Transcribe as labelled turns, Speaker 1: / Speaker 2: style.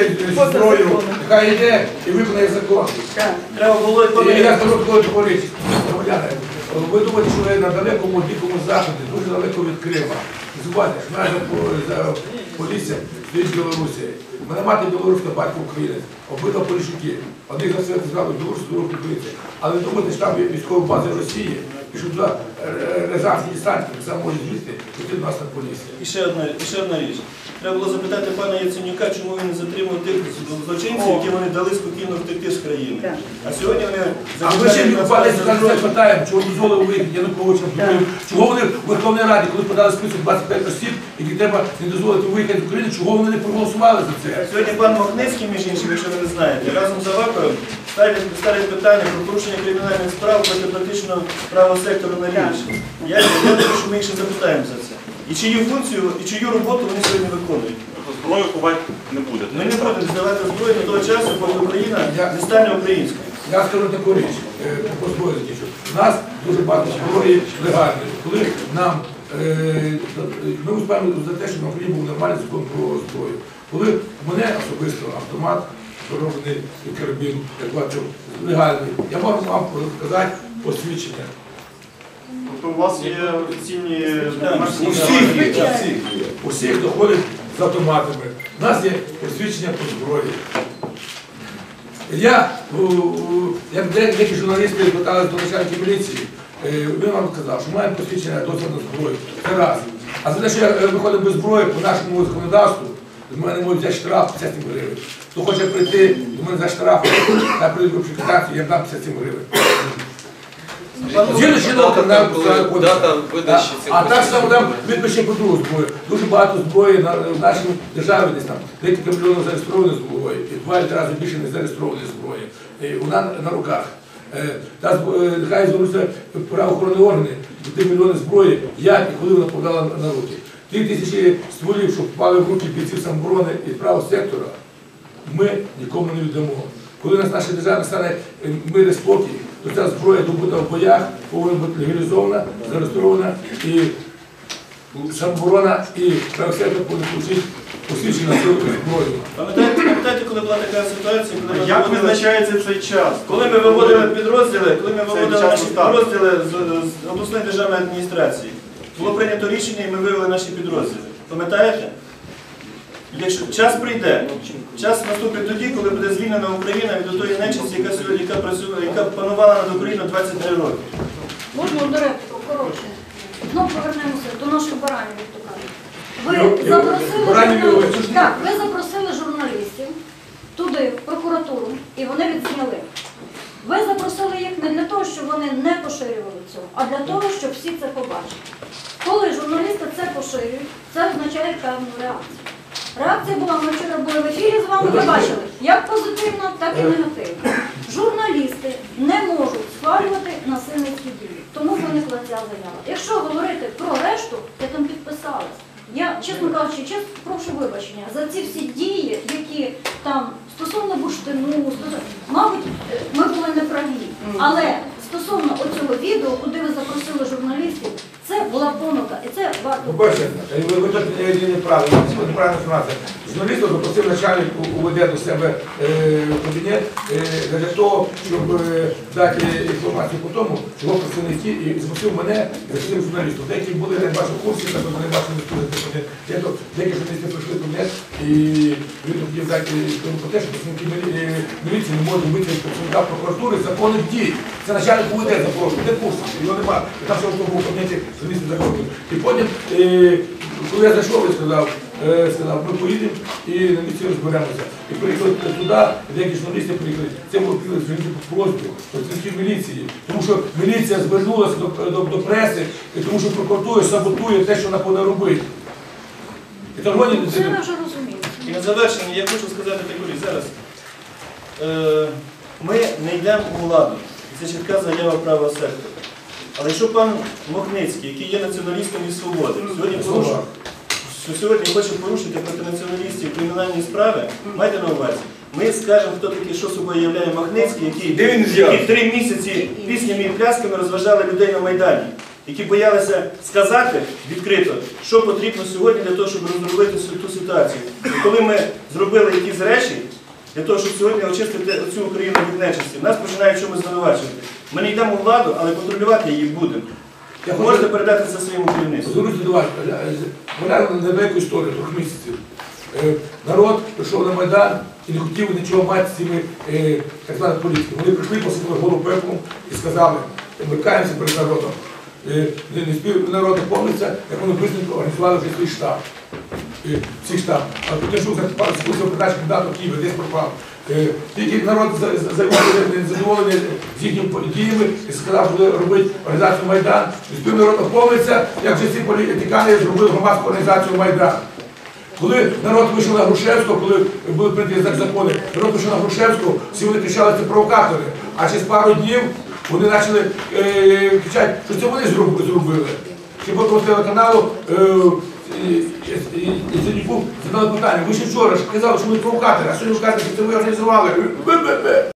Speaker 1: йде зі зброєю, нехай йде і виконає закон.
Speaker 2: Треба було і
Speaker 1: І я скажу такою говорить, громадяни, ви думаєте, що ви на далекому дикому заході, дуже далеко від Крима. Не забувайте, наша поліція стоїть в Білорусі. Мене мати білоруська, батько українець, обидва поліщуки. Одних за себе згадали білоруську, другу українця. Але не думайте, що там є військова база Росії, і що туди рязанські десантники так само можуть їсти, і тут нас поліція.
Speaker 2: І ще одна, і ще одна річ. Треба було запитати пана Яценюка, чому він не затримав тих злочинців, які вони дали спокійно втекти з країни. А сьогодні вони
Speaker 1: А ми ще
Speaker 2: нас
Speaker 1: пане
Speaker 2: за
Speaker 1: питаємо, чого дозволили вихід Януковича, чого вони в Верховній Раді, коли подали список 25 осіб, які треба не дозволити виїхати з України, чого вони не проголосували за це?
Speaker 2: Сьогодні пан Мохницький, між іншим, якщо ви не знаєте, разом з Аваковим ставлять, ставлять питання про порушення кримінальних справ проти практично правого сектору на Рівненщині. Я, думаю, що ми їх ще запитаємо за це. І чию функцію, і чию роботу вони сьогодні виконують.
Speaker 3: Зброю ховати не буде.
Speaker 2: Ми не будемо здавати зброю до того часу, поки Україна не стане українською.
Speaker 1: Я скажу таку річ, е, по зброї закінчу. У нас дуже багато зброї легальної. Коли нам е, ми виступаємо за те, щоб на Україні був нормальний закон про зброю. Коли мене особисто автомат, дорожний і карабін, як бачу, легальний, я можу вам показати посвідчення.
Speaker 3: Тобто у вас є офіційні
Speaker 1: У всіх є, у всіх є. У хто ходить з автоматами. У нас є посвідчення по зброї. Я, у- у- як деякі журналісти питали до начальника міліції, е, він вам сказав, що має посвідчення досвід на зброю. Це раз. А за те, що я е, виходив без зброї по нашому законодавству, з мене можуть взяти штраф 57 гривень. Хто хоче прийти до мене за штраф, я прийду в я дам 57 гривень. Згідно чинного
Speaker 4: Дата, коли- дата видачі цих
Speaker 1: А так само там відпише по другу зброю. Дуже багато зброї на, в нашій державі десь там. Декілька мільйонів зареєстрованої зброї, і два чи три рази більше не зареєстрованої зброї. І вона на, на руках. Е, Та зб- е, нехай звернуться правоохоронні органи, до тих мільйонів зброї, як і коли вона попадала на, на руки. Ті тисячі стволів, що впали в руки бійців самоборони і правого сектора, ми нікому не віддамо. Коли у нас наша держава стане е, мир і спокій, то ця зброя добута в боях повинна бути легалізована, зареєстрована і самооборона і правосектор повинні отримати посвідчення на зброю.
Speaker 2: Пам'ятаєте, пам'ятаєте, коли була така ситуація, коли ми
Speaker 3: Як
Speaker 2: виводили-
Speaker 3: визначається цей час?
Speaker 2: Коли ми виводили підрозділи, коли ми виводили
Speaker 3: час
Speaker 2: наші
Speaker 3: устав.
Speaker 2: підрозділи з, з обласної державної адміністрації, було прийнято рішення і ми вивели наші підрозділи. Пам'ятаєте? Якщо час прийде, час наступить тоді, коли буде звільнена Україна від тої нечисті, яка сьогодні яка працює, яка панувала над Україною 23 роки.
Speaker 5: Можна директору, коротше. Знову повернемося до наших баранів, як то кажуть. Ви запросили журналістів, так, ви запросили журналістів туди, в прокуратуру, і вони відзняли. Ви запросили їх не для того, щоб вони не поширювали цього, а для того, щоб всі це побачили. Коли журналісти це поширюють, це означає певну реакцію. Реакція була, ми вчора були в ефірі з вами, ви бачили, як позитивно, так і негативно. Журналісти не можуть схвалювати насильницькі дії, тому виникла ця заява. Якщо говорити про решту, я там підписалась. Я, чесно кажучи, чесно прошу вибачення за ці всі дії, які там стосовно бурштину, стосовно, мабуть, е, ми були неправі. Але стосовно оцього відео, куди ви запросили журналістів, це була помилка, і це варто.
Speaker 1: По-перше, е, ви, ви тут не- неправильно, це неправильна інформація. Журналістів запросив начальник УВД до себе е, кабінет е, для того, щоб дати інформацію по тому, чого працівники і запросив мене, запросив журналістів. Деякі були, я бачу, в курсі, так не то деякі журналісти прийшли до кабінет і він хотів дати тому про те, що працівники е, міліції не можуть вийти з працівника прокуратури законних дій. Це начальник УВД запрошує, де курс, його нема. І там все, в кабінеті, журналісти законів. І потім, е, коли я зайшов, я сказав, е, сказав, ми поїдемо і на місці розберемося. І приїхали туди, деякі журналісти приїхали. Це було по просьбу працівників міліції. Тому що міліція звернулася до, до, до преси, тому що прокуратура саботує те, що вона повинна робити. І там вони-
Speaker 5: Це вже розуміємо.
Speaker 2: І на завершення я хочу сказати таку річ. Зараз е, ми не йдемо у владу. Це чітка заява правого сектору. Але якщо пан Мохницький, який є націоналістом і свободи, сьогодні порушує, що сьогодні хоче порушити проти націоналістів кримінальні справи, майте на увазі. Ми скажемо, хто такий, що собою являє Махницький, який, який три місяці піснями і плясками розважали людей на Майдані. Які боялися сказати відкрито, що потрібно сьогодні для того, щоб розробити ту ситуацію. І коли ми зробили якісь речі, для того, щоб сьогодні очистити цю Україну від нечисті, нас починають чомусь звинувачувати. Ми не йдемо у владу, але контролювати її будемо.
Speaker 1: Я хочу-
Speaker 2: Можете передати це своєму керівництву.
Speaker 1: Звернуся до вас, е, на велику історію, трьох місяців. Е, Народ прийшов на Майдан і не хотів нічого мати з цими е, так званими політиками. Вони прийшли, посипали голову пеплом і сказали, ми каємося перед народом. Не, спів народ не помниться, як вони бистренько організували вже свій штаб. Всіх штаб. А потім, що за пару секунд передачі кандидату в Києві, десь пропав. Тільки народ за- за- займався незадоволений з їхніми діями і сказав, буде робити організацію Майдан. І спів народ опомниться, як вже ці політикани зробили громадську організацію Майдан. Коли народ вийшов на Грушевського, коли були прийняті закони, народ вийшов на Грушевського, всі вони кричали, це провокатори. А через пару днів вони почали е, кричати, що це вони зробили. Ще по телеканалу е, Сидюку задали питання, ви ще вчора ж казали, що ви провокатори, а сьогодні кажете, що це ви організували.